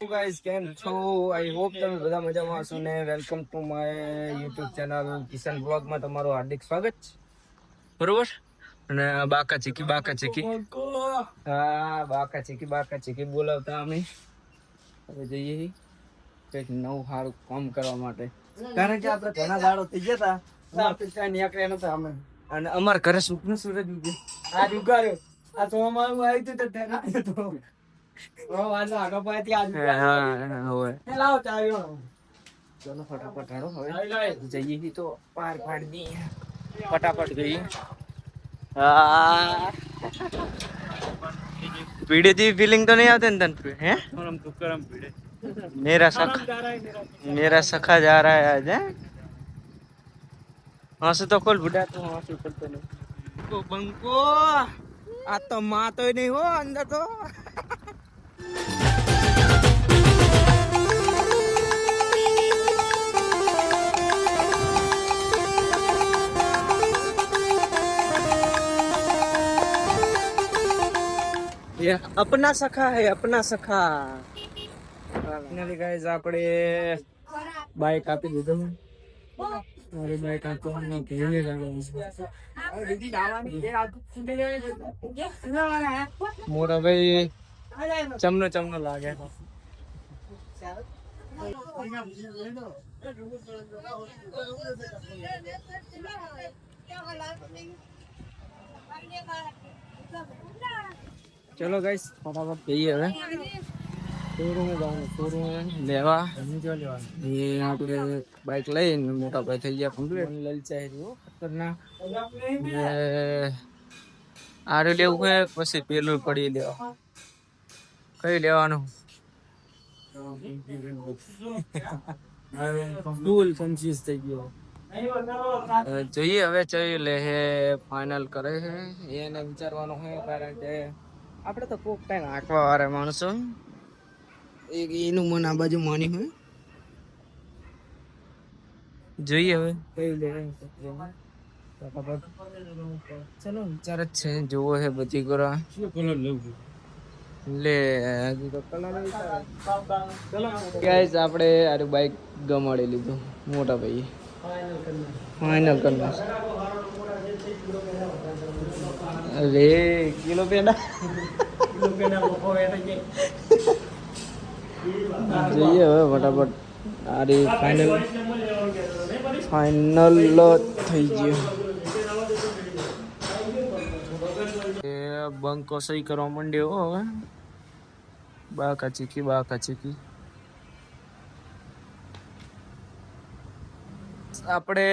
Guys કેમ છો I hope તમે બધા મજામાં હશો ને welcome to my YouTube channel Kishan બ્લોગમાં તમારું હાર્દિક સ્વાગત છે. બરોબર? અને બાકા ચીકી બાકા ચીકી. હા બાકા ચીકી બાકા ચીકી બોલાવતા અમે. હવે જઈએ કંઈક નવું સારું કામ કરવા માટે. કારણ કે આપણે ઘણા દાડો થઈ ગયા હતા આપણે ત્યાં નીકળ્યા નતા અમે. અને અમારા ઘરે સુખનું સૂરજ ઉગે. આ ઉગાડ્યો. આ ચોમાસું આવ્યું હતું તો ત્યાં ચલો ફટાફટ હેડો હવે. જઈએ તો પાર ગઈ પીડે જેવી ફિલિંગ તો નહીં આવતી ને તને હે? મેરા સખા મેરા સખા. જા રહા હે? આજે હશે તો કોલ બુડા તો હશે પડતો નહીં. બંકો આ તો માં તો નહીં હો અંદર તો. અપના સખા હે અપના સખા. ફાઇનલી ગાઈઝ આપણે બાઈક આપી દીધું. મારી બાઈક આપતો અમને ઘેરી લાગવાનું મોરાભાઈ ચમનો ચમનો લાગે. ચલો ગાઈસ ફટાફટ જઈએ હવે. શોરૂમે જવાનું શોરૂમે લેવા. એ આપણે બાઈક લઈને મોટા ભાઈ થઈ ગયા કમ્પ્લીટ લલચાઈ રહ્યો ખતરનાક. આરે લેવું હોય પછી પેલું પડી લેવા કઈ લેવાનું? ફૂલ કન્ફ્યુઝ થઈ ગયો. જોઈએ હવે ચઈ લે હે ફાઇનલ કરે છે એને વિચારવાનું હોય કારણ કે આપણે તો કોક ટાઈમ આંકવા વાળા માણસો. એક એનું મન આ બાજુ માની હોય જોઈએ હવે. કયું લે ચલો વિચાર જ છે જોવો છે બધી ગોરા. કલર હજુ કલર ગાઈસ આપણે આરે બાઈક ગમાડી લીધું. મોટા ભાઈ ફાઇનલ કરી અરે, કિલો પેડા. જઈએ હવે ફટાફટ. આરી ફાઇનલ ફાઇનલ થઈ ગયો. બંકો સહી કરવા માંડ્યો હવે. બાકા ચીકી બાકા ચીકી. આપણે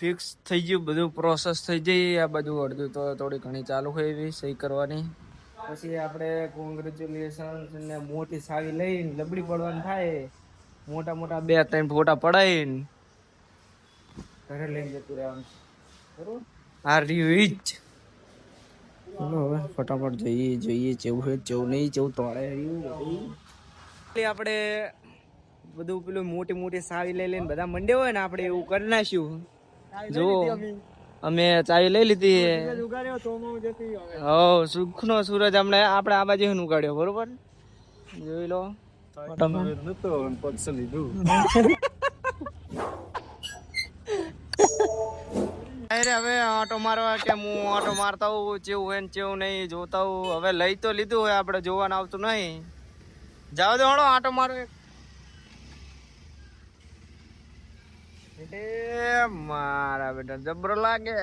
ફિક્સ થઈ ગયું, બધું પ્રોસેસ થઈ જઈ આ બધું અડધું તો થોડી ઘણી ચાલુ હોય એવી સહી કરવાની. પછી આપણે કોંગ્રેચ્યુલેશન ને મોટી સાવી લઈને લબડી પડવાનું થાય. મોટા મોટા બે ત્રણ ફોટા પડાવીને ઘરે લઈને જતું રહેવાનું. બરોબર? આ રહ્યું ચલો હવે ફટાફટ જઈએ જોઈએ. જેવું હોય જેવું નહીં જેવું તોડે એટલે બધું આપણે બધું પેલું મોટી મોટી સાવી લઈ લઈને બધા મંડે હોય ને આપણે એવું કરી નાખ્યું. જો અમે. ચાવી લઈ લીધી. હો સુખ નો સૂરજ હમણાં આપણે આ બાજુ ઉગાડ્યો બરોબર? જોઈ લો. અરે હવે ઓટો મારવા કે હું ઓટો મારતા હોઉં જેવું હોય ને જેવું નહીં જોતા હોઉં. હવે લઈ તો લીધું હોય આપણે જોવાનું આવતું નહીં. જાવ દો હળો આટો મારો એક. મારા બેટા જબરો લાગે.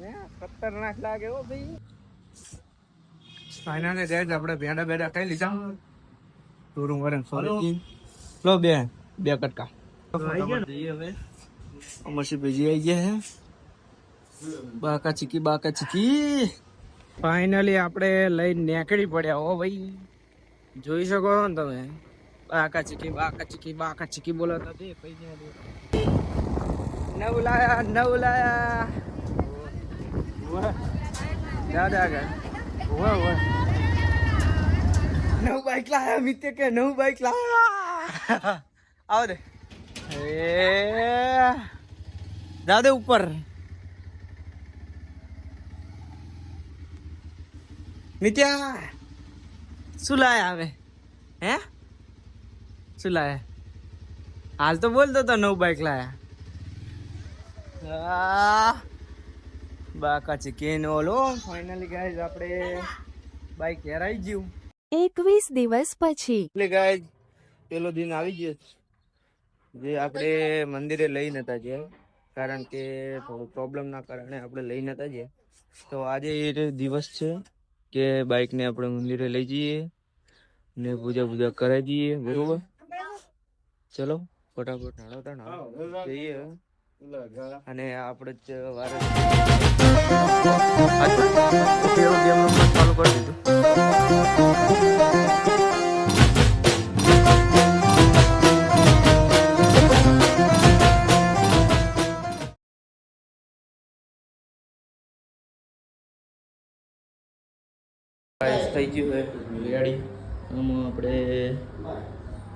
હે, ખતરનાક લાગે ઓ ભાઈ. ફાઇનલી રેડ આપણે ભેડા બેડા કઈ લીધા. ટોરું વરણ સોરી લો બે બે કટકા. હવે. અમરસી બીજી આવી ગયા હે બાકા ચીકી બાકા ચીકી ફાઇનલી આપણે લઈને નીકળી પડ્યા હો ભાઈ. જોઈ શકો છો ને તમે? બાકા ચીકી બાકા ચીકી બાકા ચીકી બોલાતા તે. પૈસા દે નવ લાયા નવ લાયા દાદા આગળ. વાહ વાહ નવ બાઈક લાયા મિત્ય કે નવ બાઈક લાયા. આવો દે. એ જા દે ઉપર. નિત્યા શું લાયા હવે હે? શું લાયા? હાલ તો બોલતો તો નવું બાઈક લાયા. બાકા ચિકન ઓલો. ફાઇનલી ગાઈઝ આપણે બાઈક હેરાઈ ગયું. એકવીસ દિવસ પછી. એટલે ગાઈઝ પેલો દિન આવી ગયો. જે આપણે મંદિરે લઈ નતા ગયા. કારણ કે થોડું પ્રોબ્લેમ ના કારણે આપણે લઈ નતા જઈએ તો આજે એ દિવસ છે કે બાઈકને આપણે મંદિરે લઈ જઈએ ને પૂજા પૂજા કરાવી દઈએ, બરોબર? ચલો, ફટાફટ નાડો તા જઈએ. અને આપણે જ વારે ચાલુ કરી દીધું? ગાઈસ થઈ ગયું છે. રેડી આમાં આપણે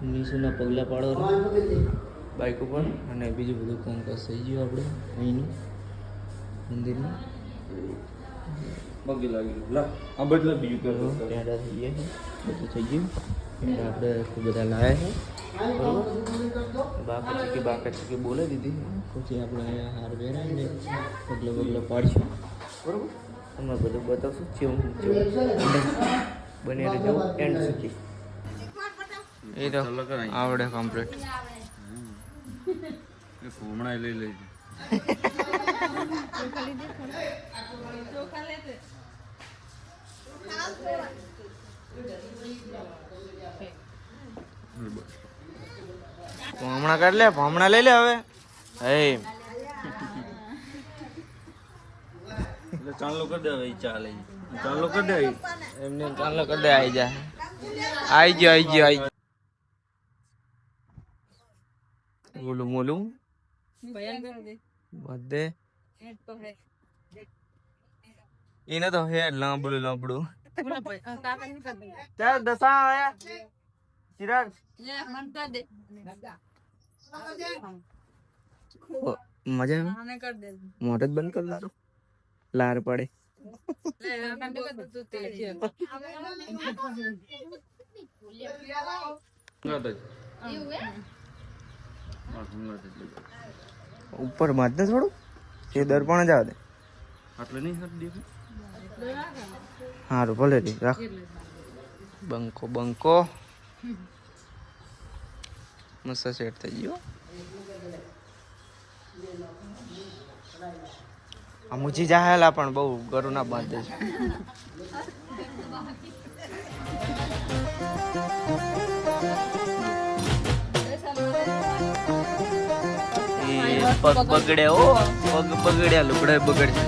નીચેના પગલાં પાડવાના. બાઇક ઉપર. અને બીજું બધું કામકાજ થઈ ગયું આપણે અહીંનું. મંદિરનું. પગે લાગી ગયું. લા આ બદલા બીજું કરો પેંડા થઈ ગયા છે. બધું થઈ ગયું. એટલે આપણે ખૂબ બધા લાયા છે. બાકા ચીકી બાકા ચીકી બોલે દીધી. પછી આપણે અહીંયા હાર પહેરાવીને પગલો પગલો પાડીશું. બરોબર? તમને બધું બતાવશું કેવું બને રહેજો એન્ડ સુધી. એ તો આવડે કમ્પ્લીટ એ લઈ લઈ લેજે. હમણાં કાઢ લે હમણાં લઈ લે હવે. હે એટલે ચાલો કરી દે હવે ચાલે એમને ચાલો કરી દે આઈ જા આઈ ગયો બોલું બોલું. એને તો હે લાંબડું લાંબડું. ચાલ, દસા આયા. મજા આવે? મોઢ બંધ કર લારું લાર પડે. ઉપર મત ને થોડું. એ દર્પણ જ આવે? હારું, ભલે રાખ. બંકો બંકો. મસ્ત સેટ થઈ ગયો મુજી જાહેલા પણ બહુ ગરુના બાંધે છે. એ પગ બગડે ઓ પગ બગડ્યા લુગડા બગડશે.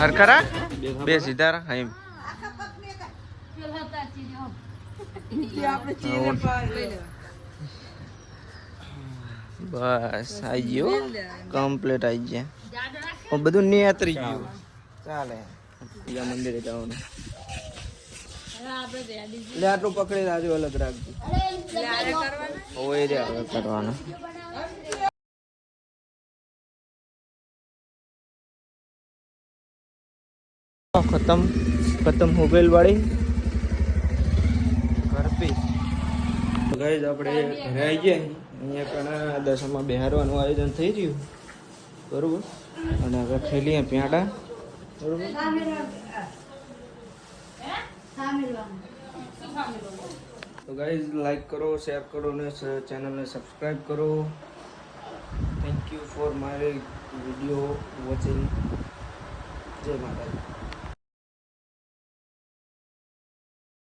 હરખરા બે સીધા એમ. બસ આઈ ગયો. કમ્પ્લીટ આવી ગયા બધું નિયત્રી ગયું. ચાલે. બીજા મંદિરે જવાનું. એટલે આટલું પકડી રાજુ અલગ રાખજો. હોય રે હવે કરવાનું. ખતમ. ખતમ હોગેલ વાળી. ઘર પે ગાઈઝ આપણે ઘરે આવી ગયા અહીંયા ઘણા દશામાં બિહારવાનું આયોજન થઈ રહ્યું. બરોબર? અને હવે ખેલીએ પ્યાડા. બરોબર? તો ગાઈઝ લાઈક કરો શેર કરો ને ચેનલને સબસ્ક્રાઈબ કરો. Thank you for my video watching જય માતાજી.